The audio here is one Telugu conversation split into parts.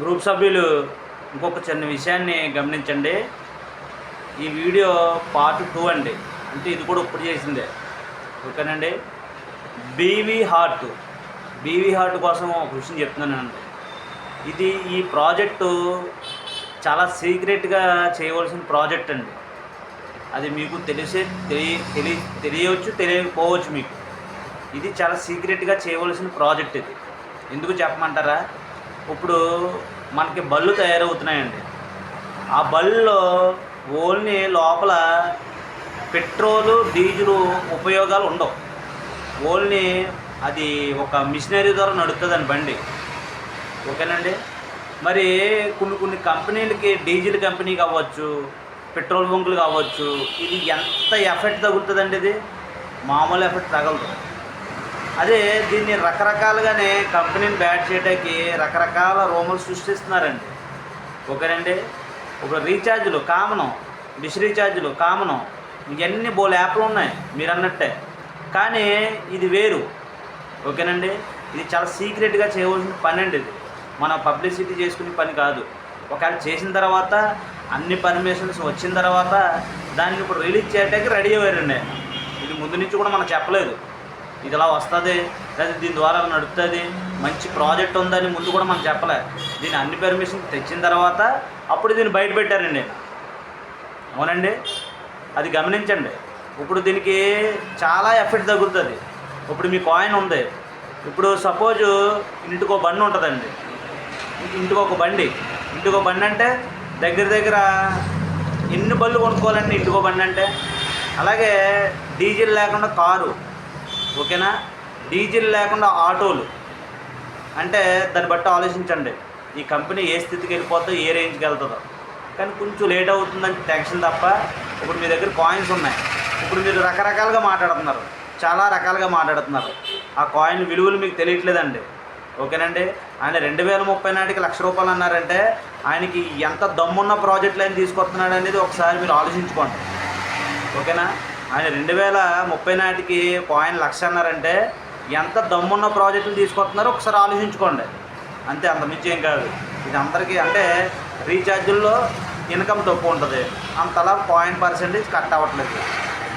గ్రూప్ సభ్యులు ఇంకొక చిన్న విషయాన్ని గమనించండి. ఈ వీడియో పార్ట్ టూ అండి. అంటే ఇది కూడా ఇప్పుడు చేసిందే. ఓకేనండి? బీవీ హార్ట్ బీవీ హార్ట్ కోసం ఒక విషయం చెప్తున్నానండి. ఇది ఈ ప్రాజెక్టు చాలా సీక్రెట్గా చేయవలసిన ప్రాజెక్ట్ అండి. అది మీకు తెలిసే తెలియ తెలియ తెలియవచ్చు తెలియకపోవచ్చు మీకు. ఇది చాలా సీక్రెట్గా చేయవలసిన ప్రాజెక్ట్ ఇది. ఎందుకు చెప్పమంటారా? ఇప్పుడు మనకి బళ్ళు తయారవుతున్నాయండి. ఆ బళ్ళలో ఓన్లీ లోపల పెట్రోలు డీజిల్ ఉపయోగాలు ఉండవు. ఓన్లీ అది ఒక మిషనరీ ద్వారా నడుస్తుందండి బండి. ఓకేనండి? మరి కొన్ని కొన్ని కంపెనీలకి డీజిల్ కంపెనీ కావచ్చు పెట్రోల్ బంకులు కావచ్చు ఇది ఎంత ఎఫెక్ట్ తగులుతుందండి ఇది? మామూలు ఎఫెక్ట్ తగలదు. అదే దీన్ని రకరకాలుగానే కంపెనీని బ్యాట్ చేయడానికి రకరకాల రూములు సృష్టిస్తున్నారండి. ఓకేనండి ఇప్పుడు రీఛార్జ్లు కామనం డిష్ రీఛార్జ్లు కామనం ఇవన్నీ బోల్ యాప్లు ఉన్నాయి మీరు అన్నట్టే కానీ ఇది వేరు. ఓకేనండి? ఇది చాలా సీక్రెట్గా చేయవలసిన పని అండి ఇది. మన పబ్లిసిటీ చేసుకునే పని కాదు. ఒకవేళ చేసిన తర్వాత అన్ని పర్మిషన్స్ వచ్చిన తర్వాత దాన్ని ఇప్పుడు రిలీజ్ చేయడానికి రెడీ అయ్యారండి. ఇది ముందు నుంచి కూడా మనం చెప్పలేదు. ఇది ఇలా వస్తుంది లేదా దీని ద్వారా నడుపుతుంది మంచి ప్రాజెక్ట్ ఉందని ముందు కూడా మనం చెప్పలే. దీని అన్ని పర్మిషన్ తెచ్చిన తర్వాత అప్పుడు దీన్ని బయట పెట్టారండి. అవునండి? అది గమనించండి. ఇప్పుడు దీనికి చాలా ఎఫెక్ట్ తగ్గుతుంది. ఇప్పుడు మీ కాయిన్ ఉంది. ఇప్పుడు సపోజ్ ఇంటికి ఒక బండి ఉంటుందండి. ఇంటికి ఒక బండి. ఇంటికి ఒక బండి అంటే దగ్గర దగ్గర ఎన్ని బళ్ళు కొనుక్కోవాలండి ఇంటికి ఒక బండి అంటే? అలాగే డీజిల్ లేకుండా కారు. ఓకేనా? డీజిల్ లేకుండా ఆటోలు. అంటే దాన్ని బట్టి ఆలోచించండి. ఈ కంపెనీ ఏ స్థితికి వెళ్ళిపోతుందో ఏ రేంజ్కి వెళ్తుందో. కానీ కొంచెం లేట్ అవుతుందని టెన్షన్ తప్ప ఇప్పుడు మీ దగ్గర కాయిన్స్ ఉన్నాయి. ఇప్పుడు మీరు రకరకాలుగా మాట్లాడుతున్నారు. చాలా రకాలుగా మాట్లాడుతున్నారు. ఆ కాయిన్ విలువలు మీకు తెలియట్లేదండి. ఓకేనండి? ఆయన రెండు వేల ముప్పై నాటికి లక్ష రూపాయలు అన్నారంటే ఆయనకి ఎంత దమ్మున్న ప్రాజెక్టులు ఆయన తీసుకొస్తున్నాడు అనేది ఒకసారి మీరు ఆలోచించుకోండి. ఓకేనా? ఆయన రెండు వేల ముప్పై నాటికి పాయింట్ లక్ష అన్నారంటే ఎంత దమ్మున్న ప్రాజెక్టులు తీసుకొస్తున్నారో ఒకసారి ఆలోచించుకోండి. అంతే అంత మించి ఏం కాదు. ఇది అందరికీ అంటే రీఛార్జుల్లో ఇన్కమ్ తక్కువ ఉంటుంది. అంతలా పాయింట్ పర్సెంటేజ్ కట్ అవ్వట్లేదు.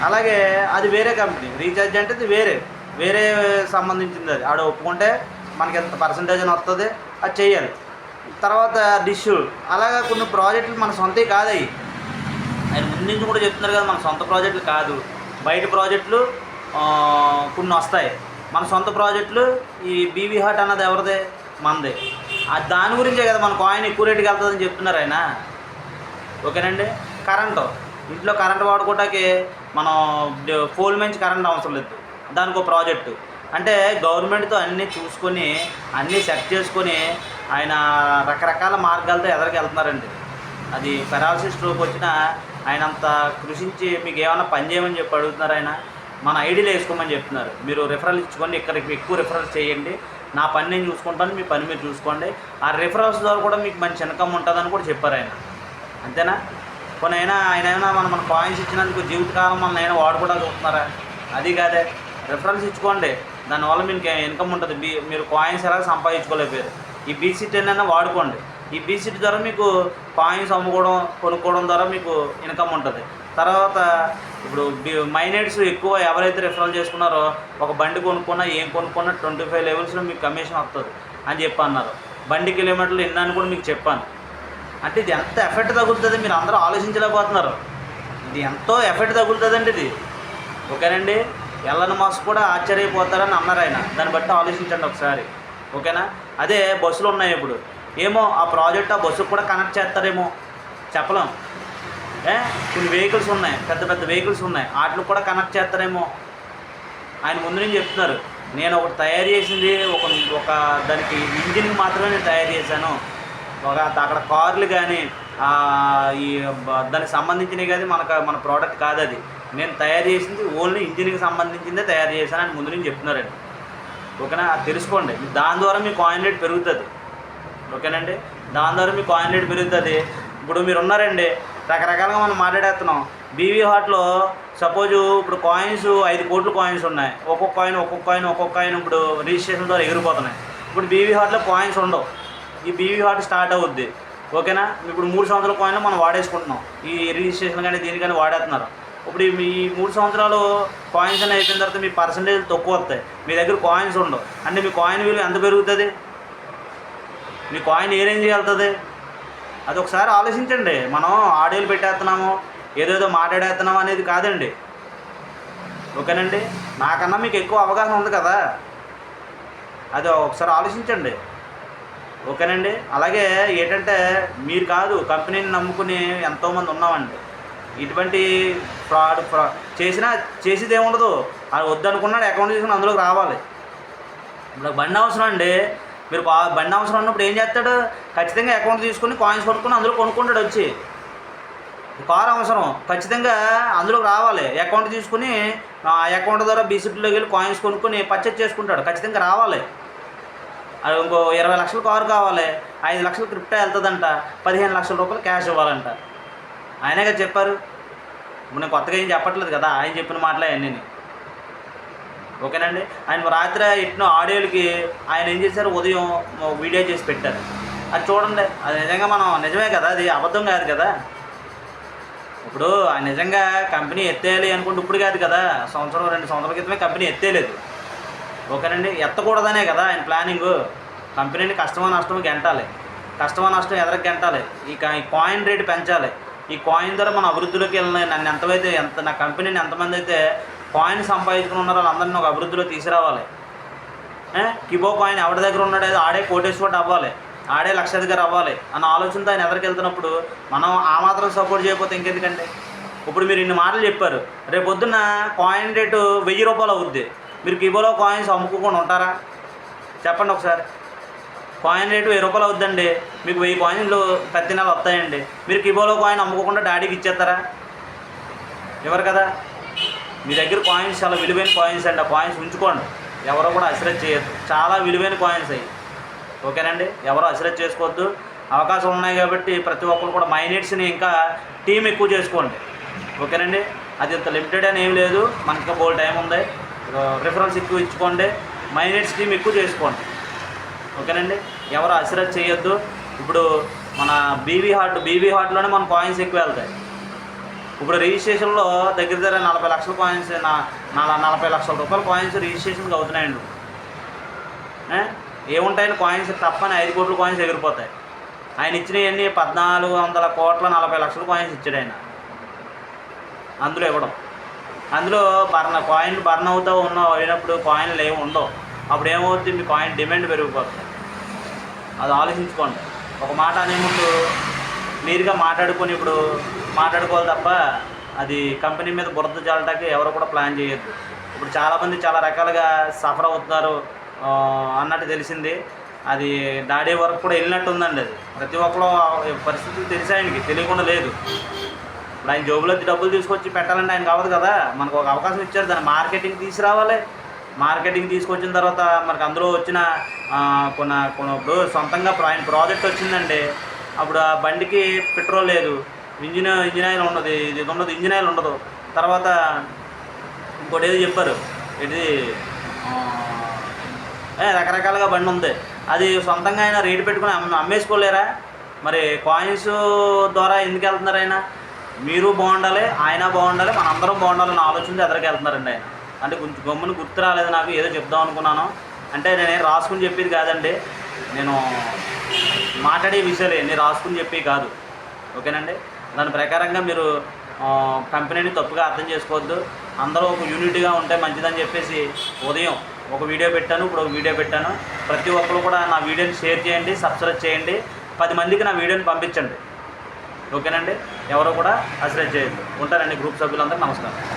అలాగే అది వేరే కంపెనీ. రీఛార్జ్ అంటే ఇది వేరే. వేరే సంబంధించింది అది. ఆడ ఒప్పుకుంటే మనకి ఎంత పర్సంటేజ్ అని వస్తుంది అది చేయాలి తర్వాత డిష్ అలాగా కొన్ని ప్రాజెక్టులు మన సొంతవి కాదవి ముందు నుంచి కూడా చెప్తున్నారు కదా మన సొంత ప్రాజెక్టులు కాదు. బయట ప్రాజెక్టులు కొన్ని వస్తాయి. మన సొంత ప్రాజెక్టులు ఈ బీవీ హాట్ అన్నది ఎవరిదే? మనదే దాని గురించే కదా మన కాయిన్ ఎక్కువ రేటుకి వెళ్తుందని చెప్తున్నారు ఆయన. ఓకేనండి? కరెంటు. ఇంట్లో కరెంట్ వాడుకోవటానికి మనం డ- ఫోల్ మంచి కరెంట్ అవసరం లేదు. దానికి ఒక ప్రాజెక్టు. అంటే గవర్నమెంట్తో అన్నీ చూసుకొని అన్నీ సెట్ చేసుకొని ఆయన రకరకాల మార్గాలతో ఎదరికి వెళ్తున్నారండి అది పెరాలసిస్ స్ట్రోక్ వచ్చినా ఆయన అంత కృషించి మీకు ఏమైనా పని చేయమని చెప్పి అడుగుతున్నారు ఆయన? మన ఐడీలు వేసుకోమని చెప్తున్నారు. మీరు రిఫరల్ ఇచ్చుకోండి ఇక్కడికి ఎక్కువ రిఫరల్స్ చేయండి. నా పని నేను చూసుకుంటాను మీ పని మీరు చూసుకోండి. ఆ రిఫరల్స్ ద్వారా కూడా మీకు మంచి ఇన్కమ్ ఉంటుందని కూడా చెప్పారు ఆయన. అంతేనా? కొన్ని అయినా ఆయన అయినా మనం మన కాయిన్స్ ఇచ్చినందుకు జీవితకాలం మన అయినా వాడుకోవడానికి చూస్తున్నారా? అది కాదే. రిఫరెన్స్ ఇచ్చుకోండి. దానివల్ల మీకు ఇన్కమ్ ఉంటుంది. బీ మీరు కాయిన్స్ ఎలా సంపాదించుకోలేకపోయారు. ఈ బీసీట్ అయినా వాడుకోండి. ఈ బీసీటీ ద్వారా మీకు పాయింట్స్ అమ్ముకోవడం కొనుక్కోవడం ద్వారా మీకు ఇన్కమ్ ఉంటుంది. తర్వాత ఇప్పుడు మైనర్స్ ఎక్కువ ఎవరైతే రిఫరల్ చేసుకున్నారో ఒక బండి కొనుక్కున్నా ఏం కొనుక్కున్నా ట్వంటీ ఫైవ్ లెవెల్స్లో మీకు కమిషన్ వస్తుంది అని చెప్పి అన్నారు. బండి కిలోమీటర్లు ఎన్ని అని కూడా మీకు చెప్పాను. అంటే ఇది ఎంత ఎఫెక్ట్ తగులుతుంది మీరు అందరూ ఆలోచించలేకపోతున్నారు. ఇది ఎంతో ఎఫెక్ట్ తగులుతుందండి ఇది. ఓకేనండి? ఎల్లన్ మాస్ కూడా ఆశ్చర్యపోతారని అన్నారు ఆయన. దాన్ని బట్టి ఆలోచించండి ఒకసారి. ఓకేనా? అదే బస్సులు ఉన్నాయి ఇప్పుడు. ఏమో ఆ ప్రాజెక్ట్ ఆ బస్సుకు కూడా కనెక్ట్ చేస్తారేమో. చెప్పలేం. ఏ? కొన్ని వెహికల్స్ ఉన్నాయి పెద్ద పెద్ద వెహికల్స్ ఉన్నాయి. వాటికి కూడా కనెక్ట్ చేస్తారేమో. ఆయన ముందు నుంచి చెప్తున్నారు. నేను ఒకటి తయారు చేసింది ఒక ఒక దానికి ఇంజిన్ మాత్రమే నేను తయారు చేశాను. ఒక అక్కడ కార్లు కానీ ఈ దానికి సంబంధించినవి కానీ మనకు మన ప్రోడక్ట్ కాదు అది. నేను తయారు చేసింది ఓన్లీ ఇంజిన్కి సంబంధించిందే తయారు చేశాను అని ముందు నుంచి చెప్తున్నారండి. ఓకేనా? అది తెలుసుకోండి. దాని ద్వారా మీ కాయిన్ రేట్ పెరుగుతుంది. ఓకేనండి? దాని ద్వారా మీ కాయిన్ రేట్ పెరుగుతుంది. ఇప్పుడు మీరు ఉన్నారండి రకరకాలుగా మనం మాట్లాడేస్తున్నాం. బీవీ హాట్లో సపోజ్ ఇప్పుడు కాయిన్స్ ఐదు కోట్ల కాయిన్స్ ఉన్నాయి. ఒక్కొక్క కాయిన్ ఒక్కొక్క కాయిన్ ఒక్కొక్క కాయిన్ ఇప్పుడు రిజిస్ట్రేషన్ ద్వారా ఎగిరిపోతున్నాయి. ఇప్పుడు బీవీ హాట్లో కాయిన్స్ ఉండవు. ఈ బీవీ హాట్ స్టార్ట్ అవుద్ది. ఓకేనా? ఇప్పుడు మూడు సంవత్సరాల కాయిన్లు మనం వాడేసుకుంటున్నాం. ఈ రిజిస్ట్రేషన్ కానీ దీనికని వాడేస్తున్నారు. ఇప్పుడు ఈ మీ మూడు సంవత్సరాలు కాయిన్స్ అని అయిపోయిన తర్వాత మీ పర్సంటేజ్ తక్కువ వస్తాయి. మీ దగ్గర కాయిన్స్ ఉండవు. అంటే మీ కాయిన్ విలువ ఎంత పెరుగుతుంది? మీ కాయిన్ ఏరేంజ్ చేయగలుగుతుంది వెళ్తుంది? అది ఒకసారి ఆలోచించండి. మనం ఆడియోలు పెట్టేస్తున్నాము ఏదేదో మాట్లాడేస్తున్నాము అనేది కాదండి. ఓకేనండి? నాకన్నా మీకు ఎక్కువ అవగాహన ఉంది కదా. అది ఒకసారి ఆలోచించండి. ఓకేనండి? అలాగే ఏంటంటే మీరు కాదు కంపెనీని నమ్ముకుని ఎంతోమంది ఉన్నామండి. ఇటువంటి ఫ్రాడ్ ఫ్రా చేసినా చేసేది ఏముండదు అది వద్దనుకున్నాడు అకౌంట్ తీసుకుని అందులోకి రావాలి. ఇప్పుడు బండి అవసరం అండి. మీరు బండి అవసరం ఉన్నప్పుడు ఏం చేస్తాడు? ఖచ్చితంగా అకౌంట్ తీసుకుని కాయిన్స్ కొనుక్కుని అందులో కొనుక్కుంటాడు వచ్చి. కారు అవసరం. ఖచ్చితంగా అందులోకి రావాలి. అకౌంట్ తీసుకుని ఆ అకౌంట్ ద్వారా బీసీటీలోకి వెళ్ళి కాయిన్స్ కొనుక్కొని పర్చేజ్ చేసుకుంటాడు. ఖచ్చితంగా రావాలి. అది ఇంకో ఇరవై లక్షల కారు కావాలి. ఐదు లక్షలు క్రిప్టో వెళ్తుందంట. పదిహేను లక్షల రూపాయలు క్యాష్ ఇవ్వాలంట. ఆయనే కదా చెప్పారు. ఇప్పుడు నేను కొత్తగా ఏం చెప్పట్లేదు కదా. ఆయన చెప్పిన మాటలే అన్నీ. ఓకేనండి? ఆయన రాత్రి ఇట్టిన ఆడియోలకి ఆయన ఏం చేశారు? ఉదయం వీడియో చేసి పెట్టారు. అది చూడండి. అది నిజంగా మనం నిజమే కదా? అది అబద్ధం కాదు కదా? ఇప్పుడు ఆయన నిజంగా కంపెనీ ఎత్తేయాలి అనుకుంటే ఇప్పుడు కాదు కదా? సంవత్సరం రెండు సంవత్సరాల క్రితమే కంపెనీ ఎత్తేయలేదు. ఓకేనండి? ఎత్తకూడదనే కదా ఆయన ప్లానింగ్. కంపెనీని కష్టమో నష్టం గెంటాలి. కష్టమో నష్టం ఎదరకు గెంటాలి. ఈ కాయిన్ రేటు పెంచాలి. ఈ కాయిన్ ద్వారా మన అభివృద్ధిలోకి వెళ్ళిన నన్ను ఎంతవైతే ఎంత నా కంపెనీని ఎంతమంది అయితే కాయిన్ సంపాదించుకుని ఉన్నారు వాళ్ళందరినీ ఒక అభివృద్ధిలో తీసుకురావాలి. కిబో కాయిన్ ఎవరి దగ్గర ఉన్నాడో ఆడే కోటేశ్వరుడు అవ్వాలి. ఆడే లక్షాధికారి అవ్వాలి అన్న ఆలోచనతో ఆయన ఎదరికెళ్తున్నప్పుడు మనం ఆ మాత్రం సపోర్ట్ చేయకపోతే ఇంకెందుకండి? ఇప్పుడు మీరు ఇన్ని మాటలు చెప్పారు. రేపు పొద్దున్న కాయిన్ రేటు వెయ్యి రూపాయలు అవుద్ది. మీరు కిబోలో కాయిన్స్ అమ్ముకోకుండా ఉంటారా? చెప్పండి ఒకసారి. కాయిన్ రేటు వెయ్యి రూపాయలు అవుద్దండి. మీకు వెయ్యి కాయిన్లు ప్రతి నెల వస్తాయండి. మీరు కిబోలో కాయిన్ అమ్ముకోకుండా డాడీకి ఇచ్చేస్తారా? ఎవరు కదా? మీ దగ్గర కాయిన్స్ చాలా విలువైన కాయిన్స్ అండి. ఆ కాయిన్స్ ఉంచుకోండి. ఎవరో కూడా అసిరత్ చేయొద్దు. చాలా విలువైన కాయిన్స్ అవి ఓకేనండి? ఎవరో అసిరత్ చేసుకోవద్దు. అవకాశం ఉన్నాయి కాబట్టి ప్రతి ఒక్కరు కూడా మైనేట్స్ని ఇంకా టీం ఎక్కువ చేసుకోండి. ఓకేనండి? అది ఇంత లిమిటెడ్ అని ఏం లేదు. మనకి ఇంకా బోల్ టైం ఉంది. రిఫరెన్స్ ఎక్కువ ఇచ్చుకోండి. మైనేట్స్ టీం ఎక్కువ చేసుకోండి. ఓకేనండి? ఎవరు అసిరత్ చేయొద్దు. ఇప్పుడు మన బీవీ హార్ట్ బీవీ హార్ట్లోనే మన కాయిన్స్ ఎక్కువ వెళ్తాయి. ఇప్పుడు రిజిస్ట్రేషన్లో దగ్గర దగ్గర నలభై లక్షల కాయిన్స్ నా నలభై లక్షల రూపాయల కాయిన్స్ రిజిస్ట్రేషన్కి అవుతున్నాయండి ఏముంటాయని కాయిన్స్ తప్పని ఐదు కోట్ల కాయిన్స్ ఎగిరిపోతాయి. ఆయన ఇచ్చినవన్నీ పద్నాలుగు వందల కోట్ల నలభై లక్షల కాయిన్స్ ఇచ్చాడు ఆయన. అందులో ఇవ్వడం. అందులో బర్న కాయిన్ బర్న్ అవుతూ ఉన్న అయినప్పుడు కాయిన్లు ఏమి ఉండవు. అప్పుడు ఏమవుతుంది మీ కాయిన్ డిమాండ్ పెరిగిపోతుంది. అది ఆలోచించుకోండి. ఒక మాట అనే ముందు మీరుగా మాట్లాడుకొని ఇప్పుడు మాట్లాడుకోవాలి తప్ప అది కంపెనీ మీద బురద చల్లటానికి ఎవరు కూడా ప్లాన్ చేయొద్దు. ఇప్పుడు చాలామంది చాలా రకాలుగా సఫర్ అవుతున్నారు. అన్నట్టు తెలిసింది. అది డాడీ వరకు కూడా వెళ్ళినట్టు ఉందండి అది. ప్రతి ఒక్కరు పరిస్థితులు తెలిసి ఆయనకి తెలియకుండా లేదు. ఇప్పుడు ఆయన జోబులో డబ్బులు తీసుకొచ్చి పెట్టాలంటే ఆయన కావదు కదా. మనకు ఒక అవకాశం ఇచ్చారు. దాన్ని మార్కెటింగ్ తీసుకురావాలి. మార్కెటింగ్ తీసుకొచ్చిన తర్వాత మనకు అందులో వచ్చిన కొన్ని కొన్న ఇప్పుడు సొంతంగా ఆయన ప్రాజెక్ట్ వచ్చిందండి. అప్పుడు ఆ బండికి పెట్రోల్ లేదు. ఇంజిన్ ఇంజిన్ ఆయిల్ ఉండదు ఇది ఉండదు ఇంజిన్ ఆయిల్ ఉండదు. తర్వాత ఇంకోటి ఏదో చెప్పారు. ఇది ఏ, రకరకాలుగా బండి ఉంది. అది సొంతంగా ఆయన రేటు పెట్టుకుని అమ్మేసుకోలేరా? మరి కాయిన్స్ ద్వారా ఎందుకు వెళ్తున్నారు ఆయన? మీరు బాగుండాలి ఆయన బాగుండాలి మన అందరం బాగుండాలని ఆలోచనతో ఎదరికి వెళ్తున్నారండి ఆయన. అంటే కొంచెం గమ్మున గుర్తు రాలేదు నాకు ఏదో చెప్దాం అనుకున్నాను. అంటే నేను రాసుకుని చెప్పేది కాదండి. నేను మాట్లాడే విషయాలే నేను రాసుకుని చెప్పి కాదు. ఓకేనండి? దాని ప్రకారంగా మీరు కంపెనీని తప్పుగా అర్థం చేసుకోవద్దు. అందరూ ఒక యూనిట్గా ఉంటే మంచిదని చెప్పేసి ఉదయం ఒక వీడియో పెట్టాను ఇప్పుడు ఒక వీడియో పెట్టాను. ప్రతి ఒక్కరు కూడా నా వీడియోని షేర్ చేయండి సబ్స్క్రైబ్ చేయండి. పది మందికి నా వీడియోని పంపించండి. ఓకేనండి? ఎవరు కూడా అసలు చేయొద్దు. ఉంటారండి గ్రూప్ సభ్యులందరూ. నమస్కారం.